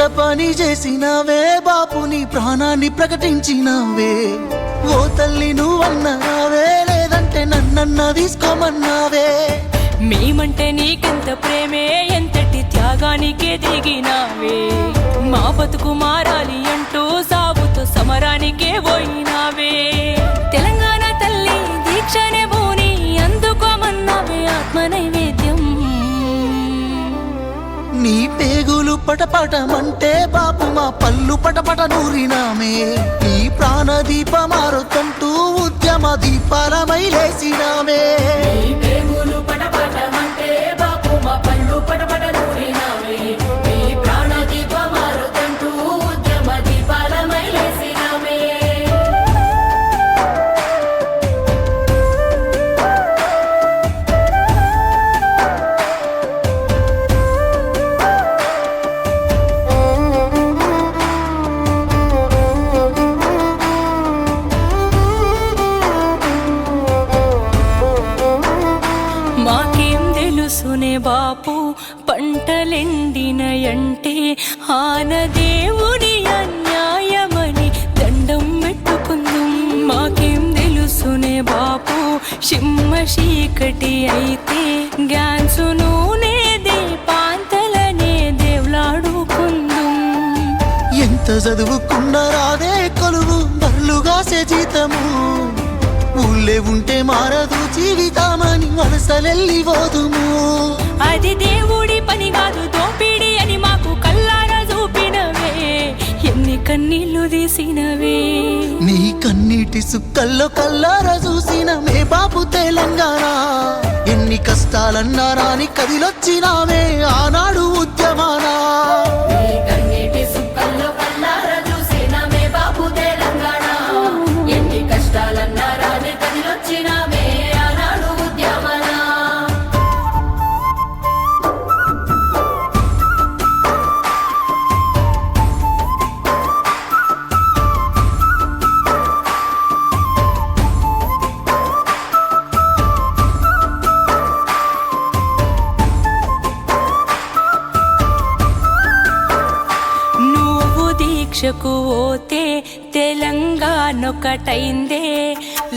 ఎంత పని చేసినావే బాపు నీ ప్రాణాన్ని ప్రకటించినావే. ఓ తల్లి నువ్వన్నావే లేదంటే నన్నన్న తీసుకోమన్నావే. మేమంటే నీకెంత ప్రేమే ఎంతటి త్యాగానికే దిగినావే. మా బతుకు మారాలి అంటూ సాగుతూ సమరానికే పోయినావే. తెలంగాణ తల్లి దీక్షనే భూని అందుకోమన్నావే ఆత్మ నైవేద్యం నీ పేగులు పటపటమంటే బాపు మా పళ్ళు పటపట నూరినామే. ఈ ప్రాణ దీపమారుతంటూ ఉద్యమ దీపాలమై లేసినామే తెలుసునే బాపు పంటలెండినయంటే ఆన దేవుని అన్యాయమని దండం పెట్టుకుందాం. మాకేం తెలుసునే బాపు సిమ్మ చీకటి అయితే గ్యాన్సు దీపాంతలనే దేవులాడుకుందాం. ఎంత చదువుకున్న రాదే కొలువు బర్లుగాసే జీతము. ఊళ్ళే ఉంటే మారదు జీవితామని వలసలెల్లి పోదుము అది దేవుడి పని కాదు దోపిడి అని మాకు కల్లారా చూపినవే. ఎన్ని కన్నీళ్ళు తీసినవే. నీ కన్నీటి సుక్కల్లో కల్లారా చూసిన మే బాపు తెలంగాణ. ఎన్ని కష్టాలన్నారా అని కదిలొచ్చినామే ఆనాడు ఉద్యమానా. దీక్షకు ఓతే తెలంగాణ ఒకటైందే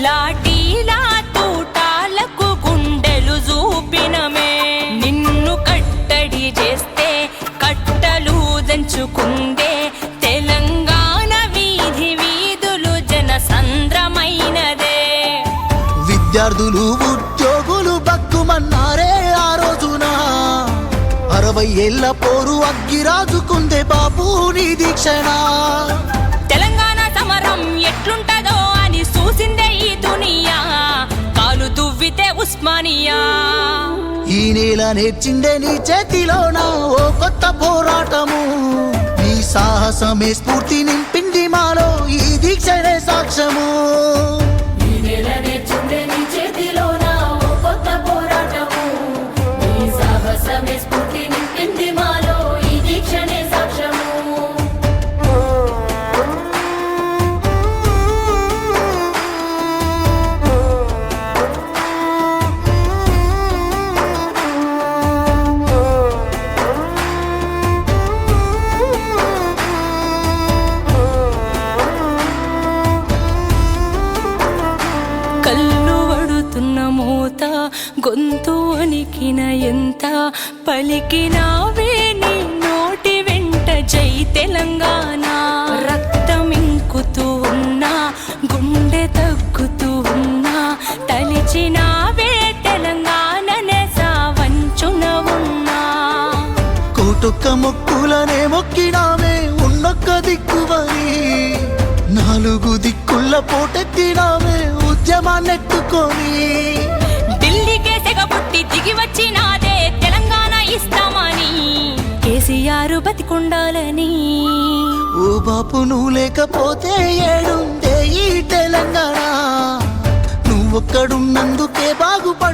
లాఠీలా తూటాలకు గుండెలు చూపినమే నిన్ను కట్టడి చేస్తే కట్టలు దంచుకుందే. తెలంగాణ వీధి వీధులు జన సంద్రమైనదే విద్యార్థులు ఉద్యోగులు బక్కుమన్నారే ఆ రోజున. అరవై ఏళ్ళ పోరు అగ్గిరాజుకుందే బాపు నీ దీక్షణ తెలంగాణ సమరం ఎట్లుంటదో అని చూసిందే ఈ దునియా. కాలు దువ్వితే ఉస్మానియా. ఈ నేల నేర్చిందే నీ చేతిలోన ఓ కొత్త పోరాటము. నీ సాహసమే స్ఫూర్తి నింపింది మాలో ఈ దీక్షనే సాక్ష్యము. గొంతు వణికిన ఎంత పలికినావే నీ నోటి వెంట జై తెలంగాణ. రక్తం ఇంకుతూ ఉన్నా గుండె తగ్గుతూ ఉన్నా తలిచినావే తెలంగాణనే సావంచున ఉన్నా. కోటొక్క మొక్కులనే మొక్కినామే ఉన్నొక్క దిక్కువని. నాలుగు దిక్కుల పోటెత్తినామే ఉద్యమాన్నెట్టుకొని బాపు నువ్వు లేకపోతే ఏడుందే ఈ తెలంగాణ. నువ్వొక్కడున్నందుకే బాగుపడు